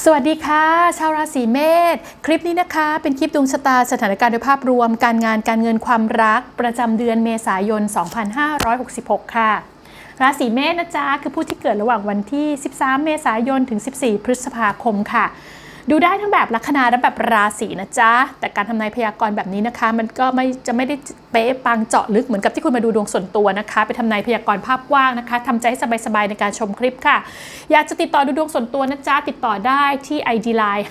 สวัสดีค่ะ ชาวราศีเมษคลิปนี้นะคะ เป็นคลิปดวงชะตาสถานการณ์โดยภาพรวม การงานการเงินความรัก ประจำเดือนเมษายน 2566 ค่ะ ราศีเมษนะจ๊ะ คือผู้ที่เกิดระหว่างวันที่ 13 เมษายนถึง 14 พฤษภาคมค่ะ ดูได้ทั้งแบบลัคนาและแบบราศีนะจ๊ะ แต่การทำนายพยากรณ์แบบนี้นะคะ มันก็ไม่จะไม่ได้เป๊ะปังเจาะลึกเหมือนกับที่คุณมาดูดวงส่วนตัวนะคะ ไปทำนายพยากรณ์ภาพกว้างนะคะทำใจให้สบายๆในการชมคลิปค่ะ อยากจะติดต่อดูดวงส่วนตัวนะจ๊ะ ติดต่อได้ที่ ID Line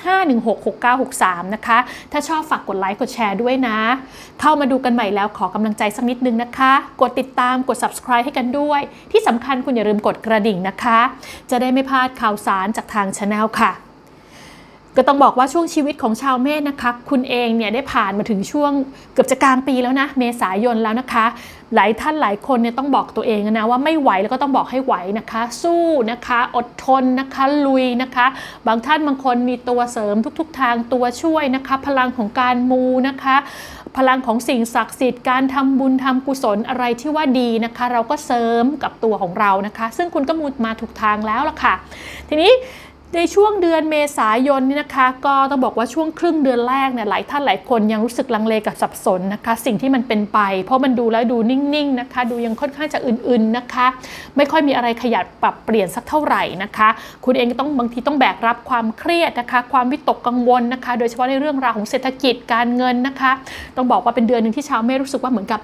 5166963 นะคะ ถ้าชอบฝากกดไลค์กดแชร์ด้วยนะ เข้ามาดูกันใหม่แล้วขอกำลังใจสักนิดนึงนะคะ กดติดตามกด subscribe ให้กันด้วย ที่สำคัญคุณอย่าลืมกดกระดิ่งนะคะ จะได้ไม่พลาดข่าวสารจากทางช anel ค่ะ ก็ต้องบอกว่าช่วงชีวิตของชาวเมษนะคะ คุณเองเนี่ยได้ผ่านมาถึงช่วงเกือบจะกลางปีแล้วนะ เมษายนแล้วนะคะ หลายท่านหลายคนเนี่ยต้องบอกตัวเองนะว่าไม่ไหวแล้วก็ต้องบอกให้ไหวนะคะ สู้นะคะ อดทนนะคะ ลุยนะคะ บางท่านบางคนมีตัวเสริมทุก ๆ ทางตัวช่วยนะคะ พลังของการมูนะคะ พลังของสิ่งศักดิ์สิทธิ์การทำบุญทำกุศลอะไรที่ว่าดีนะคะ เราก็เสริมกับตัวของเรานะคะ ซึ่งคุณก็มูมาถูกทางแล้วล่ะค่ะ ทีนี้ ในช่วงเดือนเมษายนนี่นะคะ ก็ต้องบอกว่าช่วงครึ่งเดือนแรกเนี่ยหลายท่านหลายคนยังรู้สึกลังเลกับสับสนนะคะ สิ่งที่มันเป็นไป เพราะมันดูแล้วดูนิ่งๆนะคะ ดูยังค่อนข้างจะอื่นๆนะคะ ไม่ค่อยมีอะไรขยับปรับเปลี่ยนสักเท่าไหร่นะคะ คุณเองต้องบางทีต้องแบกรับความเครียดนะคะ ความวิตกกังวลนะคะ โดยเฉพาะในเรื่องราวของเศรษฐกิจการเงินนะคะ ต้องบอกว่าเป็นเดือนหนึ่งที่ชาวเมษรู้สึกว่าเหมือนกับ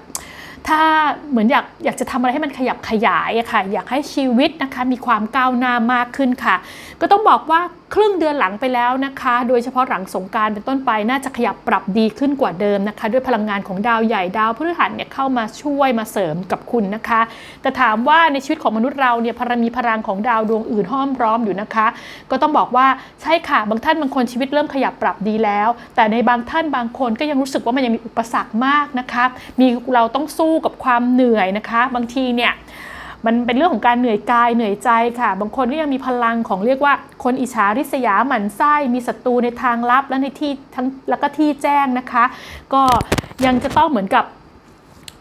ถ้าเหมือนอยากอยากจะทำอะไรให้มันขยับขยายอะค่ะ อยากให้ชีวิตนะคะมีความก้าวหน้ามากขึ้นค่ะ ก็ต้องบอกว่าครึ่งเดือนหลังไปแล้วนะคะ โดยเฉพาะหลังสงการเป็นต้นไปน่าจะขยับปรับดีขึ้นกว่าเดิมนะคะ ด้วยพลังงานของดาวใหญ่ดาวพฤหัสเนี่ยเข้ามาช่วยมาเสริมกับคุณนะคะ แต่ถามว่าในชีวิตของมนุษย์เราเนี่ยพลังมีพลังของดาวดวงอื่นห้อมร้อมอยู่นะคะ ก็ต้องบอกว่าใช่ค่ะบางท่านบางคนชีวิตเริ่มขยับปรับดีแล้ว แต่ในบางท่านบางคนก็ยังรู้สึกว่ามันยังมีอุปสรรคมากนะคะ มีเราต้องสู้กับความเหนื่อยนะคะ บางทีเนี่ย มันเป็นเรื่องของการเหนื่อยกายเหนื่อยใจค่ะ บางคนก็ยังมีพลังของเรียกว่า คนอิจฉาริษยาหมั่นไส้มีศัตรูในทางลับและในที่ทั้งแล้วก็ที่แจ้งนะคะ ก็ยังจะต้องเหมือนกับ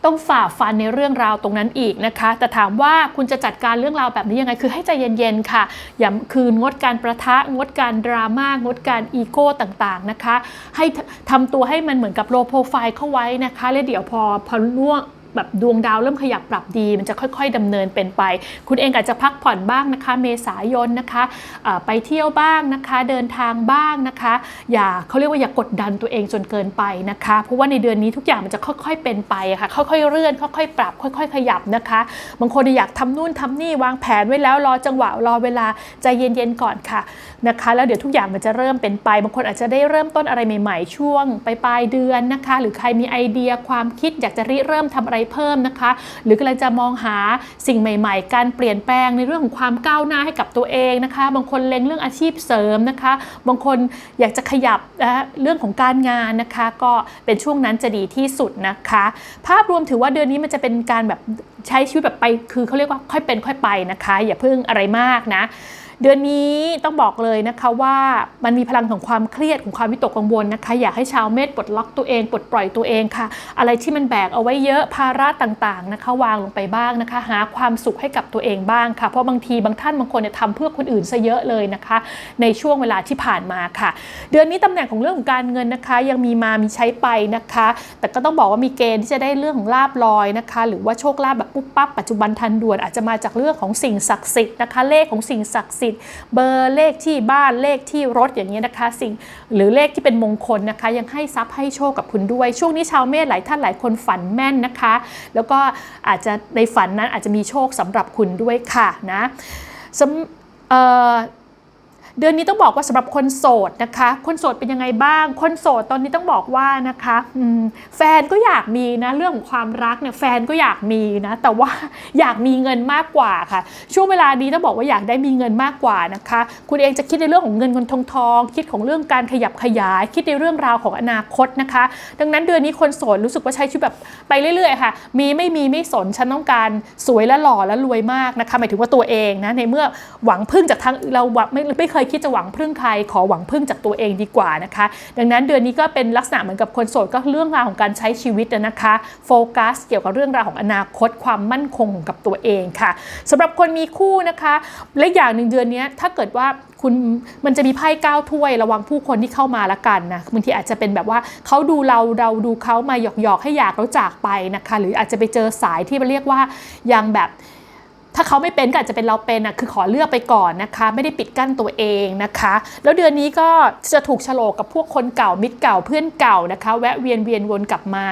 ต้องฝ่าฟันในเรื่องราวตรงนั้นอีกนะคะ แต่ถามว่าคุณจะจัดการเรื่องราวแบบนี้ยังไง คือให้ใจเย็นๆค่ะ อย่าคืนงดการประทะ งดการดราม่า งดการอีโก้ต่างๆนะคะ ให้ทำตัวให้มันเหมือนกับโลโปรไฟล์เข้าไว้นะคะ แล้วเดี๋ยวพอพอล่วง แบบดวงดาวเริ่มขยับปรับดี มันจะค่อยๆดำเนินเป็นไป คุณเองอาจจะพักผ่อนบ้างนะคะ เมษายนนะคะไปเที่ยวบ้างนะคะ เดินทางบ้างนะคะ อย่าเขาเรียกว่าอย่ากดดันตัวเองจนเกินไปนะคะ เพราะว่าในเดือนนี้ทุกอย่างมันจะค่อยๆเป็นไปะค่ะ ค่อยๆเลื่อน ค่อยๆปรับ ค่อยๆ ขยับนะคะ บางคนอยากทำนู่นทำนี่วางแผนไว้แล้วรอจังหวะรอเวลาใจเย็นๆก่อนค่ะนะคะ แล้วเดี๋ยวทุกอย่างมันจะเริ่มเป็นไป บางคนอาจจะได้เริ่มต้นอะไรใหม่ ๆ ช่วงปลายๆเดือนนะคะ หรือใครมีไอเดียความคิดอยากจะริเริ่มทำอะไรเพิ่มนะคะ หรือกำลังจะมองหาสิ่งใหม่ ๆ การเปลี่ยนแปลงในเรื่องของความก้าวหน้าให้กับตัวเองนะคะ บางคนเล็งเรื่องอาชีพเสริมนะคะ บางคนอยากจะขยับนะเรื่องของการงานนะคะ ก็เป็นช่วงนั้นจะดีที่สุดนะคะ ภาพรวมถือว่าเดือนนี้มันจะเป็นการแบบใช้ชีวิตแบบไป คือเขาเรียกว่าค่อยเป็นค่อยไปนะคะ อย่าเพิ่งอะไรมากนะ เดือนนี้ต้องบอกเลยนะคะว่ามันมีพลังของความเครียดของความวิตกกังวลนะคะ อยากให้ชาวเมษปลดล็อกตัวเองปลดปล่อยตัวเองค่ะ อะไรที่มันแบกเอาไว้เยอะภาระต่างๆนะคะ วางลงไปบ้างนะคะ หาความสุขให้กับตัวเองบ้างค่ะ เพราะบางทีบางท่านบางคนเนี่ยทำเพื่อคนอื่นซะเยอะเลยนะคะ ในช่วงเวลาที่ผ่านมาค่ะ เดือนนี้ตำแหน่งของเรื่องของการเงินนะคะ ยังมีมามีใช้ไปนะคะ แต่ก็ต้องบอกว่ามีเกณฑ์ที่จะได้เรื่องของลาบลอยนะคะ หรือว่าโชคลาภแบบปุ๊บปั๊บปัจจุบันทันด่วนอาจจะมาจากเรื่องของสิ่งศักดิ์สิทธิ์นะคะ เลขของสิ่งศักดิ์สิทธิ์เบอร์เลขที่บ้านเลขที่รถอย่างนี้นะคะ สิ่งหรือเลขที่เป็นมงคลนะคะ ยังให้ทรัพย์ให้โชคกับคุณด้วย ช่วงนี้ชาวเมษหลายท่านหลายคนฝันแม่นนะคะ แล้วก็อาจจะในฝันนั้นอาจจะมีโชคสำหรับคุณด้วยค่ะนะ เดือนนี้ต้องบอกว่าสำหรับคนโสดนะคะ คนโสดเป็นยังไงบ้าง คนโสดตอนนี้ต้องบอกว่านะคะแฟนก็อยากมีนะเรื่องของความรักเนี่ยแฟนก็อยากมีนะ แต่ว่าอยากมีเงินมากกว่าค่ะ ช่วงเวลานี้ต้องบอกว่าอยากได้มีเงินมากกว่านะคะ คุณเองจะคิดในเรื่องของเงินเงินทองทอง คิดของเรื่องการขยับขยาย คิดในเรื่องราวของอนาคตนะคะ ดังนั้นเดือนนี้คนโสดรู้สึกว่าใช้ชีวิตแบบไปเรื่อยๆค่ะ มีไม่มีไม่สนฉันต้องการสวยและหล่อและรวยมากนะคะหมายถึงว่าตัวเองนะในเมื่อหวังพึ่งจากทางเราหวังไม่ไม่เคยคิดจะหวังพึ่งใครขอหวังพึ่งจากตัวเองดีกว่านะคะ ดังนั้นเดือนนี้ก็เป็นลักษณะเหมือนกับคนโสดก็เรื่องราวของการใช้ชีวิตนะคะโฟกัสเกี่ยวกับเรื่องราวของอนาคตความมั่นคงของกับตัวเองค่ะสำหรับคนมีคู่นะคะและอย่างหนึ่งเดือนนี้ถ้าเกิดว่าคุณมันจะมีไพ่ก้าวถ้วยระวังผู้คนที่เข้ามาละกันนะบางทีอาจจะเป็นแบบว่าเขาดูเราเราดูเขามาหยอกหยอกๆให้อยากแล้วจากไปนะคะ หรืออาจจะไปเจอสายที่เรียกว่ายังแบบ ถ้าเขาไม่เป็นก็อาจจะเป็นเราเป็นอะคือขอเลือกไปก่อนนะคะ ไม่ได้ปิดกั้นตัวเองนะคะ แล้วเดือนนี้ก็จะถูกฉลกกับพวกคนเก่ามิตรเก่าเพื่อนเก่านะคะ แวะเวียนเวียนวนกลับมา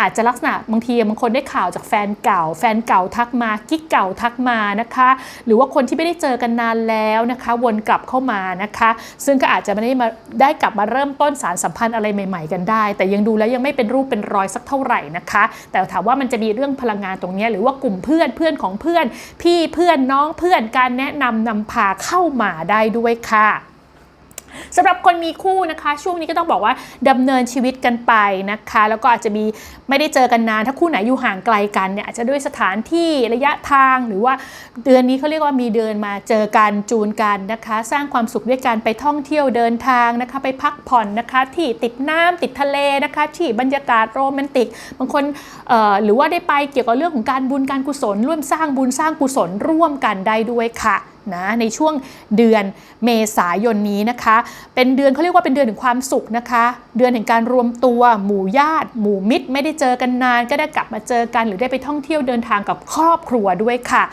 อาจจะลักษณะบางทีบางคนได้ข่าวจากแฟนเก่า แฟนเก่าทักมากิ๊กเก่าทักมานะคะ หรือว่าคนที่ไม่ได้เจอกันนานแล้วนะคะ วนกลับเข้ามานะคะ ซึ่งก็อาจจะไม่ได้มาได้กลับมาเริ่มต้นสารสัมพันธ์อะไรใหม่ ๆ กันได้ แต่ยังดูแล้วยังไม่เป็นรูปเป็นรอยสักเท่าไหร่นะคะ แต่ถามว่ามันจะมีเรื่องพลังงานตรงนี้หรือว่ากลุ่มเพื่อนเพื่อนของเพื่อนพี่เพื่อนน้องเพื่อนการแนะนำนำพาเข้ามาได้ด้วยค่ะ สำหรับคนมีคู่นะคะ ช่วงนี้ก็ต้องบอกว่าดำเนินชีวิตกันไปนะคะ แล้วก็อาจจะมีไม่ได้เจอกันนานถ้าคู่ไหนอยู่ห่างไกลกันเนี่ยอาจจะด้วยสถานที่ระยะทางหรือว่าเดือนนี้เขาเรียกว่ามีเดินมาเจอกันจูนกันนะคะ สร้างความสุขด้วยการไปท่องเที่ยวเดินทางนะคะ ไปพักผ่อนนะคะที่ติดน้ำติดทะเลนะคะที่บรรยากาศโรแมนติกบางคนหรือว่าได้ไปเกี่ยวกับเรื่องของการบุญการกุศลร่วมสร้างบุญสร้างกุศลร่วมกันได้ด้วยค่ะ นะในช่วงเดือนเมษายนนี้นะคะ เป็นเดือนเขาเรียกว่าเป็นเดือนแห่งความสุขนะคะ เดือนแห่งการรวมตัวหมู่ญาติ หมู่มิตร ไม่ได้เจอกันนาน ก็ได้กลับมาเจอกัน หรือได้ไปท่องเที่ยวเดินทางกับครอบครัวด้วยค่ะ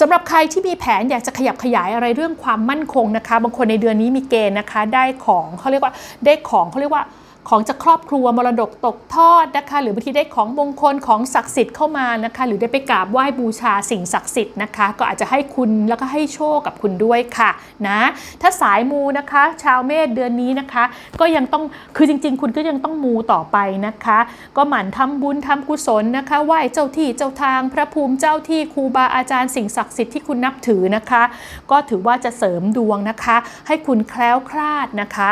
สำหรับใครที่มีแผนอยากจะขยับขยายอะไรเรื่องความมั่นคงนะคะ บางคนในเดือนนี้มีเกณฑ์นะคะ ได้ของเขาเรียกว่าได้ของเขาเรียกว่า ของจากครอบครัวมรดกตกทอดนะคะ หรือบางทีได้ของมงคลของศักดิ์สิทธิ์เข้ามานะคะ หรือได้ไปกราบไหว้บูชาสิ่งศักดิ์สิทธิ์นะคะ ก็อาจจะให้คุณแล้วก็ให้โชคกับคุณด้วยค่ะนะถ้าสายมูนะคะ ชาวเมษเดือนนี้นะคะ ก็ยังต้องคือจริง ๆ คุณก็ยังต้องมูต่อไปนะคะ ก็หมั่นทำบุญทำกุศลนะคะไหว้เจ้าที่เจ้าทาง พระภูมิเจ้าที่ครูบาอาจารย์สิ่งศักดิ์สิทธิ์ที่คุณนับถือนะคะ ก็ถือว่าจะเสริมดวงนะคะ ให้คุณแคล้วคลาดนะคะ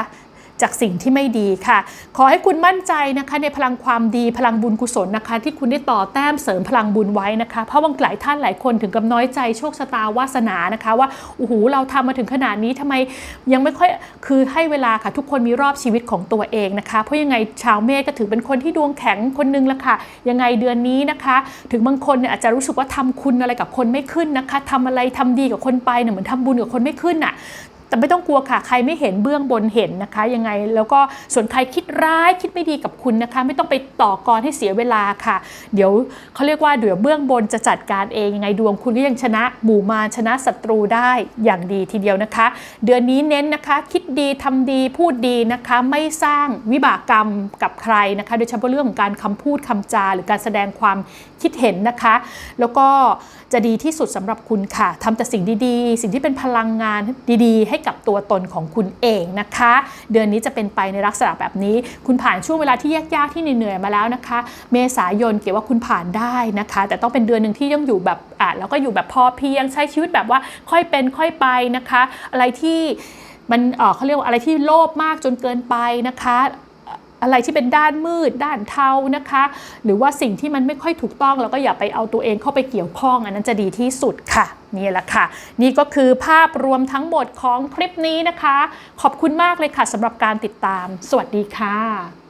จากสิ่งที่ไม่ดีค่ะ ขอให้คุณมั่นใจนะคะในพลังความดีพลังบุญกุศลนะคะ ที่คุณได้ต่อแต้มเสริมพลังบุญไว้นะคะ เพราะบางหลายท่านหลายคนถึงกับน้อยใจโชคชะตาวาสนานะคะว่าโอ้โหเราทำมาถึงขนาดนี้ทำไมยังไม่ค่อยคือให้เวลาค่ะ ทุกคนมีรอบชีวิตของตัวเองนะคะ เพราะยังไงชาวเมษก็ถือเป็นคนที่ดวงแข็งคนนึงละค่ะ ยังไงเดือนนี้นะคะ ถึงบางคนเนี่ยอาจจะรู้สึกว่าทำคุณอะไรกับคนไม่ขึ้นนะคะทำอะไรทำดีกับคนไปเนี่ยเหมือนทำบุญกับคนไม่ขึ้นอะ แต่ไม่ต้องกลัวค่ะ ใครไม่เห็นเบื้องบนเห็นนะคะยังไง แล้วก็ส่วนใครคิดร้ายคิดไม่ดีกับคุณนะคะ ไม่ต้องไปต่อกรให้เสียเวลาค่ะ เดี๋ยวเขาเรียกว่าเดี๋ยวเบื้องบนจะจัดการเองยังไงดวงคุณก็ยังชนะหมู่มารชนะศัตรูได้อย่างดีทีเดียวนะคะ เดือนนี้เน้นนะคะคิดดีทำดีพูดดีนะคะ ไม่สร้างวิบากกรรมกับใครนะคะ โดยเฉพาะเรื่องของการคำพูดคำจา หรือการแสดงความคิดเห็นนะคะ แล้วก็จะดีที่สุดสำหรับคุณค่ะทำแต่สิ่งดีๆ สิ่งที่เป็นพลังงานดีๆ ให้กับตัวตนของคุณเองนะคะ เดือนนี้จะเป็นไปในลักษณะแบบนี้ คุณผ่านช่วงเวลาที่ยากๆที่เหนื่อยๆมาแล้วนะคะ เมษายนเกี่ยวว่าคุณผ่านได้นะคะ แต่ต้องเป็นเดือนหนึ่งที่ต้องอยู่แบบอะแล้วก็อยู่แบบพอเพียงใช้ชีวิตแบบว่าค่อยเป็นค่อยไปนะคะ อะไรที่มันเอ่อเขาเรียกว่าอะไรที่โลภมากจนเกินไปนะคะ อะไรที่เป็นด้านมืด ด้านเทานะคะ หรือว่าสิ่งที่มันไม่ค่อยถูกต้องเราก็อย่าไปเอาตัวเองเข้าไปเกี่ยวข้อง อันนั้นจะดีที่สุดค่ะนี่แหละค่ะ นี่ก็คือภาพรวมทั้งหมดของคลิปนี้นะคะ ขอบคุณมากเลยค่ะสำหรับการติดตาม สวัสดีค่ะ